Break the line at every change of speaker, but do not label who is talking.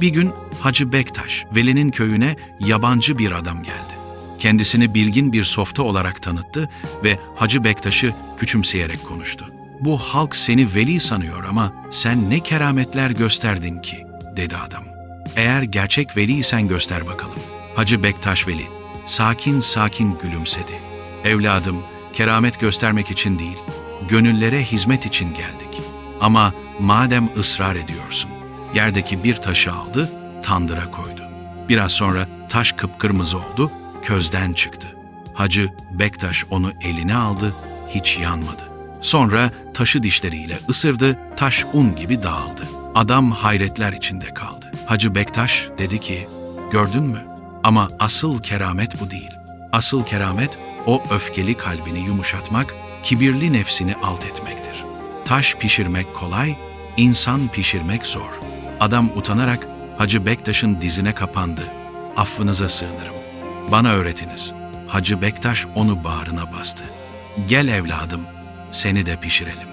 Bir gün Hacı Bektaş, Veli'nin köyüne yabancı bir adam geldi. Kendisini bilgin bir softa olarak tanıttı ve Hacı Bektaş'ı küçümseyerek konuştu. Bu halk seni veli sanıyor ama sen ne kerametler gösterdin ki, dedi adam. Eğer gerçek veliysen göster bakalım. Hacı Bektaş Veli, sakin sakin gülümsedi. Evladım, keramet göstermek için değil, gönüllere hizmet için geldik. Ama madem ısrar ediyorsun, yerdeki bir taşı aldı, tandıra koydu. Biraz sonra taş kıpkırmızı oldu, közden çıktı. Hacı Bektaş onu eline aldı, hiç yanmadı. Sonra taşı dişleriyle ısırdı, taş un gibi dağıldı. Adam hayretler içinde kaldı. Hacı Bektaş dedi ki, gördün mü? Ama asıl keramet bu değil. Asıl keramet o öfkeli kalbini yumuşatmak, kibirli nefsini alt etmektir. Taş pişirmek kolay, insan pişirmek zor. Adam utanarak Hacı Bektaş'ın dizine kapandı. Affınıza sığınırım. Bana öğretiniz. Hacı Bektaş onu bağrına bastı. Gel evladım, seni de pişirelim.